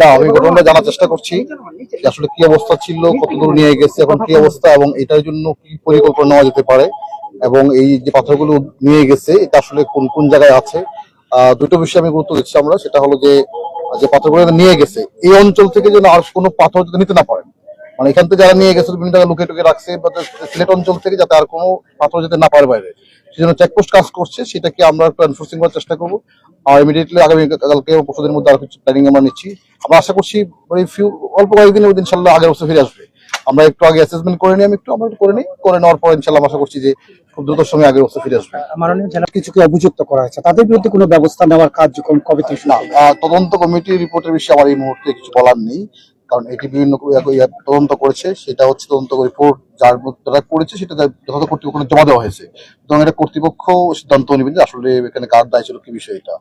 না আমি ঘটনাটা জানার চেষ্টা করছি আসলে কি অবস্থা ছিল, কতদূর নিয়ে গেছে, এখন কি অবস্থা এবং এটার জন্য কি পরিকল্পনা নেওয়া যেতে পারে এবং এই যে পাথরগুলো নিয়ে গেছে, এটা আসলে কোন কোন জায়গায় আছে? দুটো বিষয়ে আমি গুরুত্ব দিচ্ছি আমরা, সেটা হলো যে যে পাথরগুলো নিয়ে গেছে, এই অঞ্চল থেকে যেন আর কোনো পাথর যদি নিতে না পারেন মানে এখান থেকে যারা নিয়ে গেছে বিভিন্ন জায়গায় লুকিয়ে টুকে রাখছে বা সিলেট অঞ্চল থেকে যাতে আর কোনো পাথর যেতে না পারে বাইরে। সেজন্য চেকপোস্ট কাজ করছে সেটাকে আমরা একটু এনফোর্সিং করার চেষ্টা করব। আর ইমিডিয়েটলি আগামী কালকে পরশুদিনের মধ্যে আর কিছু প্ল্যানিং আমরা নিচ্ছি। আমরা আশা করছি মানে ফিউ অল্প কয়েকদিনের মধ্যে ইনশাল্লাহ আগের বছর ফিরে আসবে। আমরা একটু আগে অ্যাসেসমেন্ট করে নিই আমি একটু আমরা একটু করে নিই করে নেওয়ার পর ইনশাল্লাহ আশা করছি যে খুব দ্রুত সময় আগের বছর ফিরে আসবে। মাননীয় জেলা কিছু কিছুকে অভিযুক্ত করা হয়েছে। তাদের বিরুদ্ধে কোনো ব্যবস্থা নেওয়ার কার্যক্রম কবে থেকে না তদন্ত কমিটির রিপোর্টের বিষয়ে আমার এই মুহূর্তে কিছু বলার নেই। কারণ এটি বিভিন্ন তদন্ত করেছে সেটা হচ্ছে তদন্ত রিপোর্ট যার যারা করেছে সেটা তার যথাযথ কর্তৃপক্ষ জমা দেওয়া হয়েছে। সুতরাং এটা কর্তৃপক্ষ সিদ্ধান্ত নেবেন যে আসলে এখানে কার দায় ছিল, কি বিষয় এটা।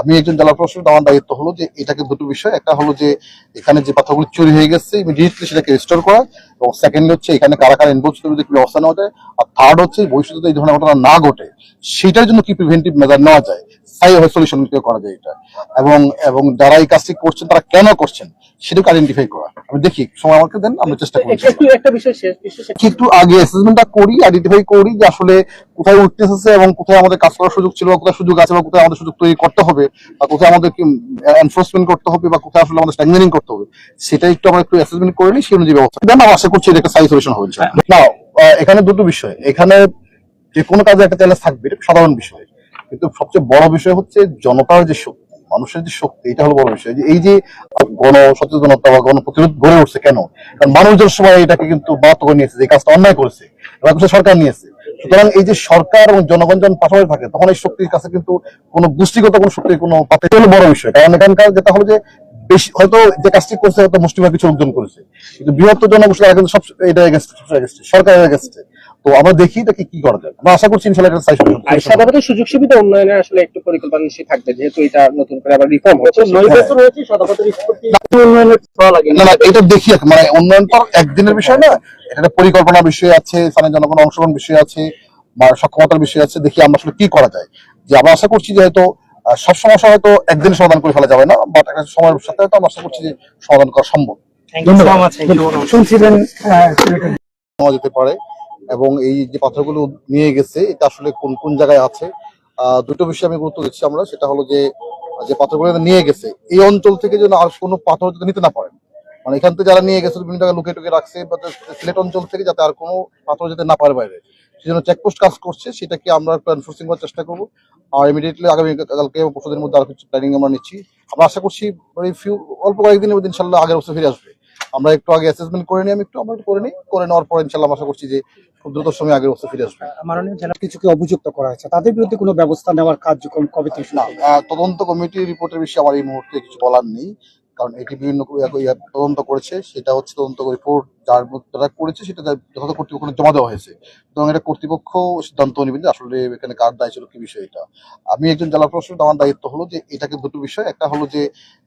আমি একজন জেলা প্রশাসক, আমার দায়িত্ব হলো যে এটাকে দুটো বিষয়, একটা হলো যে এখানে যে পাথরগুলো চুরি হয়ে গেছে ইমিডিয়েটলি সেটাকে রিস্টোর করা এবং সেকেন্ড হচ্ছে এখানে কারা কারা ইনভলভ ছিল কি ব্যবস্থা নেওয়া যায়। আর থার্ড হচ্ছে ভবিষ্যতে এই ধরনের ঘটনা না ঘটে, সেটার জন্য কি প্রিভেন্টিভ মেজার নেওয়া যায়? স্থায়ী সলিউশন করা যায় এটা। এবং এবং যারা এই কাজটি করছেন, তারা কেন করছেন, সেটাকে আইডেন্টিফাই করা। আমি দেখি সময় আমাকে দেন আমরা চেষ্টা করি একটু একটা বিষয় শেষ বিষয় শেষ। কি একটু আগে অ্যাসেসমেন্টটা করি আইডেন্টিফাই করি যে আসলে কোথায় উইকনেস আছে এবং কোথায় আমাদের কাজ করার সুযোগ ছিল বা কোথায় সুযোগ আছে বা কোথায় আমাদের সুযোগ তৈরি করতে হবে বা কোথায় আমাদের এনফোর্সমেন্ট করতে হবে বা কোথায় আসলে আমাদের করতে হবে সেটা একটু আমরা একটু অ্যাসেসমেন্ট করে নিই সেই অনুযায়ী ব্যবস্থা দেন আমরা আশা করছি এটা একটা সাই সলিউশন হবে আহ, এখানে দুটো বিষয়। এখানে যে কোনো কাজে একটা চ্যালেঞ্জ থাকবে এটা সাধারণ বিষয়। কিন্তু সবচেয়ে বড় বিষয় হচ্ছে জনতার যে শক্তি মানুষের যে শক্তি এটা হলো বড় বিষয়। যে এই যে গণ সচেতনতা বা গড়ে উঠছে কেন? কারণ এটাকে কিন্তু নিয়েছে, যে কাজটা অন্যায় করেছে সরকার নিয়েছে। সুতরাং এই যে সরকার এবং জনগণ যখন পাশাপাশি থাকে, তখন এই শক্তির কাছে কিন্তু কোনো গোষ্ঠীগত, কোনো শক্তির কোনো পাতে হলো বড় বিষয়। কারণ এখানকার যেটা হলো যে বেশি, হয়তো যে কাজটি করছে, হয়তো মুষ্টিভাগ কিছু অর্জন করেছে। কিন্তু বৃহত্তর জনগোষ্ঠী সব, এটা সরকারের এগেস্টে তো আমরা দেখি এটাকে কি করা যায়। আমরা আশা করছি ইনশাল্লাহ এটা সাইজ সাধারণত সুযোগ সুবিধা উন্নয়নের আসলে একটু পরিকল্পনা নিশ্চয়ই থাকবে যেহেতু এটা নতুন করে আবার রিফর্ম হচ্ছে। নয় বছর হয়েছে শতকত উন্নয়নের ছোঁয়া লাগে না না এটা দেখি মানে উন্নয়ন তো একদিনের বিষয় না এটা একটা পরিকল্পনা বিষয় আছে স্থানীয় জনগণ অংশগ্রহণ বিষয় আছে বা সক্ষমতার বিষয় আছে দেখি আমরা আসলে কি করা যায়। যে আমরা আশা করছি যে হয়তো আহ, সব সমস্যা হয়তো একদিন সমাধান করে ফেলা যাবে না বাট একটা সময়ের সাথে হয়তো আমরা আশা করছি যে সমাধান করা সম্ভব। ধন্যবাদ। শুনছিলেন যেতে পারে। এবং এই যে পাথরগুলো নিয়ে গেছে, এটা আসলে কোন কোন জায়গায় আছে দুটো বিষয় আমি গুরুত্ব দিচ্ছি আমরা। সেটা হলো যে যে পাথরগুলো নিয়ে গেছে, এই অঞ্চল থেকে যেন আর কোনো পাথর যাতে নিতে না পারেন। মানে এখান থেকে যারা নিয়ে গেছে, বিভিন্ন জায়গায় লুকিয়ে টুকে রাখছে, বা সিলেট অঞ্চল থেকে যাতে আর কোনো পাথর যেতে না পারে বাইরে। সেই জন্য চেকপোস্ট কাজ করছে, সেটাকে আমরা এনফোর্সিং করার চেষ্টা করব। আর ইমিডিয়েটলি আগামী কালকে, পরশুদিনের মধ্যে আর কিছু প্ল্যানিং আমরা নিচ্ছি। আমরা আশা করছি ফিউ অল্প কয়েকদিনের মধ্যে ইনশাল্লাহ আগের বছর ফিরে আসবে। আমরা একটু আগে অ্যাসেসমেন্ট করে নিই আমি একটু আমরা করে নিই করে নেওয়ার পর ইনশাল্লাহ আশা করছি যে খুব দ্রুত সময় আগের অবস্থা ফিরে আসবে। মাননীয় জেলা কিছুকে অভিযুক্ত করা হয়েছে তাদের বিরুদ্ধে কোনো ব্যবস্থা নেওয়ার কার্যক্রম কবে থেকে না আহ, তদন্ত কমিটির রিপোর্টের বিষয়ে আমার এই মুহূর্তে কিছু বলার নেই। কারণ এটি বিভিন্ন তদন্ত করেছে, সেটা হচ্ছে তদন্ত রিপোর্ট যার যারা করেছে, সেটা যথাযথ কর্তৃপক্ষ জমা দেওয়া হয়েছে। এবং এটা কর্তৃপক্ষ সিদ্ধান্ত নেবেন যে আসলে এখানে কার দায় ছিল, কি বিষয় এটা। আমি একজন জেলা প্রশাসক, আমার দায়িত্ব হলো যে এটাকে দুটো বিষয়, একটা হলো যে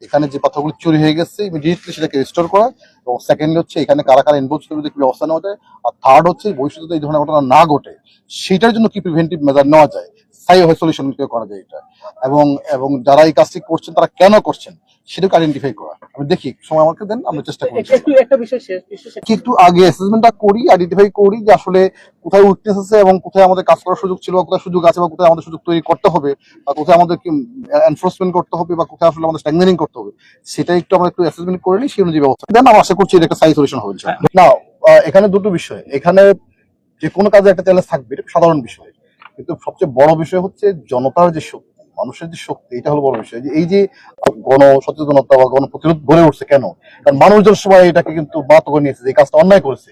এখানে যে পাথরগুলো চুরি হয়ে গেছে ইমিডিয়েটলি সেটাকে রিস্টোর করা এবং সেকেন্ড হচ্ছে এখানে কারা কারা ইনভলভ ছিল কি ব্যবস্থা নেওয়া যায়। আর থার্ড হচ্ছে ভবিষ্যতে এই ধরনের ঘটনা না ঘটে, সেটার জন্য কি প্রিভেন্টিভ মেজার নেওয়া যায়? স্থায়ী সলিউশন করা যায় এটা। এবং এবং যারা এই কাজটি করছেন তারা কেন করছেন সেটাকে আইডেন্টিফাই করা। আমি দেখি সময় আমাকে দেন আমরা চেষ্টা করি। একটু একটা বিষয় শেষ বিষয় শেষ। কি একটু আগে অ্যাসেসমেন্টটা করি আইডেন্টিফাই করি যে আসলে কোথায় উইকনেস আছে এবং কোথায় আমাদের কাজ করার সুযোগ ছিল বা কোথায় সুযোগ আছে বা কোথায় আমাদের সুযোগ তৈরি করতে হবে বা কোথায় আমাদের এনফোর্সমেন্ট করতে হবে বা কোথায় আসলে আমাদের স্ট্যাগনেটিং করতে হবে সেটা একটু আমরা একটু অ্যাসেসমেন্ট করে নিই সেই অনুযায়ী ব্যবস্থা দেন আমরা আশা করছি এটা একটা সাই সলিউশন হবে না আহ, এখানে দুটো বিষয়। এখানে যে কোনো কাজে একটা চ্যালেঞ্জ থাকবে সাধারণ বিষয়। কিন্তু সবচেয়ে বড় বিষয় হচ্ছে জনতার যে শক্তি, মানুষের যে শক্তি, এটা হলো বড় বিষয়। যে এই যে গণ সচেতনতা বা গণ প্রতিরোধ গড়ে উঠছে কেন? কারণ মানুষদের সময় এটাকে কিন্তু বাদ করে নিয়েছে যে কাজটা অন্যায় করেছে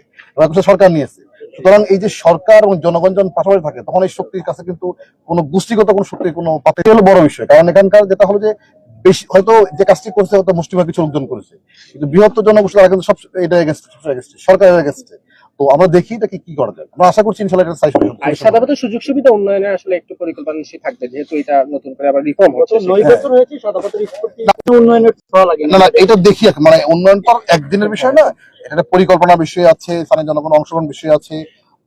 সরকার নিয়েছে সুতরাং এই যে সরকার এবং জনগণ যখন পাশাপাশি থাকে, তখন এই শক্তির কাছে কিন্তু কোনো গোষ্ঠীগত, কোনো শক্তির কোনো পাতে হলো বড় বিষয়। কারণ এখানকার যেটা হলো যে বেশি, হয়তো যে কাজটি করছে হয়তো মুষ্টিভাগ কিছু অর্জন করেছে। কিন্তু বৃহত্তর জনগোষ্ঠী, তারা কিন্তু সব, এটা সরকারের এগেস্টে তো আমরা দেখি এটাকে কি করা যায়। আমরা আশা করছি ইনশাল্লাহ এটা সাইজ সাধারণত সুযোগ সুবিধা উন্নয়নের আসলে একটু পরিকল্পনা নিশ্চয়ই থাকবে যেহেতু এটা নতুন করে আবার রিফর্ম হচ্ছে। নয় বছর হয়েছে শতকত উন্নয়নের ছোঁয়া লাগে না না এটা দেখি মানে উন্নয়ন তো একদিনের বিষয় না এটা একটা পরিকল্পনা বিষয় আছে স্থানীয় জনগণ অংশগ্রহণ বিষয় আছে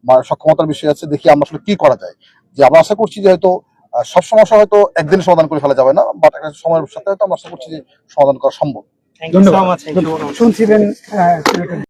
বা সক্ষমতার বিষয় আছে দেখি আমরা আসলে কি করা যায়। যে আমরা আশা করছি যে হয়তো আহ, সব সমস্যা হয়তো একদিনে সমাধান করে ফেলা যাবে না বাট একটা সময়ের সাথে হয়তো আমরা আশা করছি যে সমাধান করা সম্ভব। ধন্যবাদ। শুনছিলেন